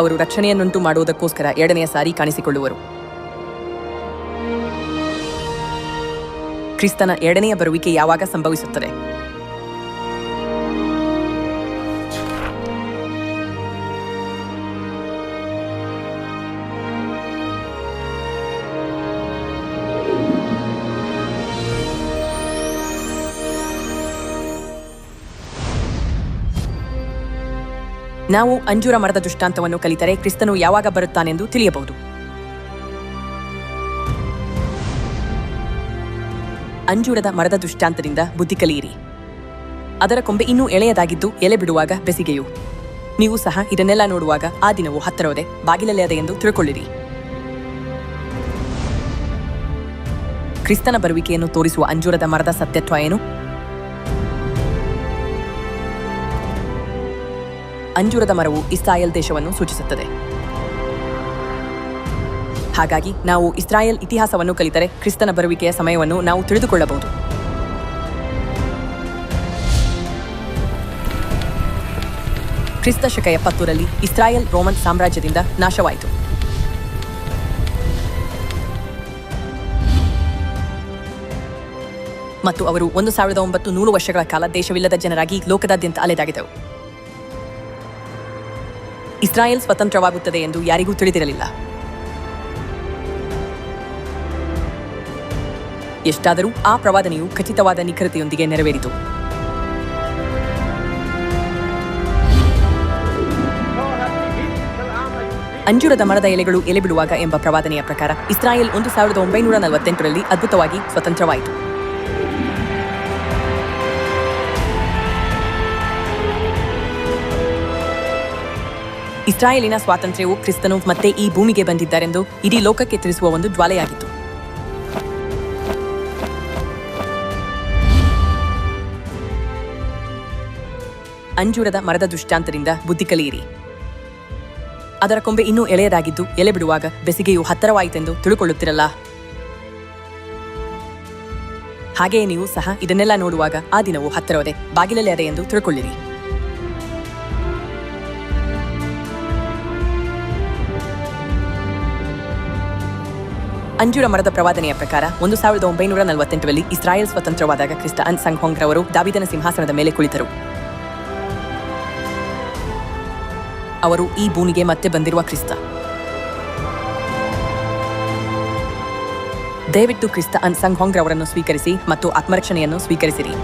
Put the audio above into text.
ಅವರು ರಕ್ಷಣೆಯನ್ನುಂಟು ಮಾಡುವುದಕ್ಕೋಸ್ಕರ ಎರಡನೆಯ ಸಾರಿ ಕಾಣಿಸಿಕೊಳ್ಳುವರು. ಕ್ರಿಸ್ತನ ಎರಡನೆಯ ಬರುವಿಕೆ ಯಾವಾಗ ಸಂಭವಿಸುತ್ತದೆ? ನಾವು ಅಂಜೂರ ಮರದ ದೃಷ್ಟಾಂತವನ್ನು ಕಲಿತರೆ ಕ್ರಿಸ್ತನು ಯಾವಾಗ ಬರುತ್ತಾನೆಂದು ತಿಳಿಯಬಹುದು. ಅಂಜೂರದ ಮರದ ದೃಷ್ಟಾಂತದಿಂದ ಬುದ್ಧಿ ಕಲಿಯಿರಿ. ಅದರ ಕೊಂಬೆ ಇನ್ನೂ ಎಳೆಯದಾಗಿದ್ದು ಎಲೆ ಬಿಡುವಾಗ ಬೆಸಿಗೆಯು. ನೀವು ಸಹ ಇದನ್ನೆಲ್ಲ ನೋಡುವಾಗ ಆ ದಿನವು ಹತ್ತಿರವದೆ, ಬಾಗಿಲಲ್ಲೇ ಅದೆ ಎಂದು ತಿಳ್ಕೊಳ್ಳಿರಿ. ಕ್ರಿಸ್ತನ ಬರುವಿಕೆಯನ್ನು ತೋರಿಸುವ ಅಂಜೂರದ ಮರದ ಸತ್ಯತ್ವ ಏನು? ಅಂಜೂರದ ಮರವು ಇಸ್ರಾಯೇಲ್ ದೇಶವನ್ನು ಸೂಚಿಸುತ್ತದೆ. ಹಾಗಾಗಿ ನಾವು ಇಸ್ರಾಯೇಲ್ ಇತಿಹಾಸವನ್ನು ಕಲಿತರೆ ಕ್ರಿಸ್ತನ ಬರುವಿಕೆಯ ಸಮಯವನ್ನು ನಾವು ತಿಳಿದುಕೊಳ್ಳಬಹುದು. ಕ್ರಿಸ್ತ ಶಕ ಎಪ್ಪತ್ತೂರಲ್ಲಿ ಇಸ್ರಾಯೇಲ್ ರೋಮನ್ ಸಾಮ್ರಾಜ್ಯದಿಂದ ನಾಶವಾಯಿತು. ಮತ್ತು ಅವರು ಒಂದು ಸಾವಿರದ ಒಂಬತ್ತು ನೂರು ವರ್ಷಗಳ ಕಾಲ ದೇಶವಿಲ್ಲದ ಜನರಾಗಿ ಲೋಕದಾದ್ಯಂತ ಅಲೆದಾಗಿದ್ದವು. ಇಸ್ರಾಯೇಲ್ ಸ್ವತಂತ್ರವಾಗುತ್ತದೆ ಎಂದು ಯಾರಿಗೂ ತಿಳಿದಿರಲಿಲ್ಲ. ಎಷ್ಟಾದರೂ ಆ ಪ್ರವಾದನೆಯು ಖಚಿತವಾದ ನಿಖರತೆಯೊಂದಿಗೆ ನೆರವೇರಿತು. ಅಂಜೂರದ ಮರದ ಎಲೆಗಳು ಎಲೆ ಬಿಡುವಾಗ ಎಂಬ ಪ್ರವಾದನೆಯ ಪ್ರಕಾರ ಇಸ್ರಾಯೇಲ್ ಒಂದು ಸಾವಿರದ ಒಂಬೈನೂರ ನಲವತ್ತೆಂಟರಲ್ಲಿ ಅದ್ಭುತವಾಗಿ ಸ್ವತಂತ್ರವಾಯಿತು. ಇಸ್ರಾಯೇಲಿನ ಸ್ವಾತಂತ್ರ್ಯವು ಕ್ರಿಸ್ತನು ಮತ್ತೆ ಈ ಭೂಮಿಗೆ ಬಂದಿದ್ದಾರೆಂದು ಇಡೀ ಲೋಕಕ್ಕೆ ತಿಳಿಸುವ ಒಂದು ಜ್ವಾಲೆಯಾಗಿತ್ತು. ಅಂಜೂರದ ಮರದ ದೃಷ್ಟಾಂತದಿಂದ ಬುದ್ಧಿ ಕಲಿಯಿರಿ. ಅದರ ಕೊಂಬೆ ಇನ್ನೂ ಎಳೆಯದಾಗಿದ್ದು ಎಲೆ ಬಿಡುವಾಗ ಬೆಸಿಗೆಯು ಹತ್ತರವಾಯಿತೆಂದು ತಿಳುಕೊಳ್ಳುತ್ತಿರಲ್ಲ. ಹಾಗೆಯೇ ನೀವು ಸಹ ಇದನ್ನೆಲ್ಲ ನೋಡುವಾಗ ಆ ದಿನವು ಹತ್ತಿರವದೆ, ಬಾಗಿಲಲ್ಲಿ ಅದೆ ಎಂದು ತಿಳ್ಕೊಳ್ಳಿರಿ. ಅಂಜೂರ ಮರದ ಪ್ರವಾದನೆಯ ಪ್ರಕಾರ, ಒಂದು ಸಾವಿರದ ಒಂಬೈನೂರ ನಲವತ್ತೆಂಟರಲ್ಲಿ ಇಸ್ರಾಯೇಲ್ ಸ್ವತಂತ್ರವಾದಾಗ ಕ್ರಿಸ್ತ ಅನ್ ಸಂಘೋಂಗ್ ರವರು ದಾವಿದನ ಸಿಂಹಾಸನದ ಮೇಲೆ ಕುಳಿತರು. ಅವರು ಈ ಭೂಮಿಗೆ ಮತ್ತೆ ಬಂದಿರುವ ಕ್ರಿಸ್ತ. ದಯವಿಟ್ಟು ಕ್ರಿಸ್ತ ಅನ್ ಸಂಘೋಂಗ್ ರವರನ್ನು ಸ್ವೀಕರಿಸಿ ಮತ್ತು ಆತ್ಮರಕ್ಷಣೆಯನ್ನು ಸ್ವೀಕರಿಸಿರಿ.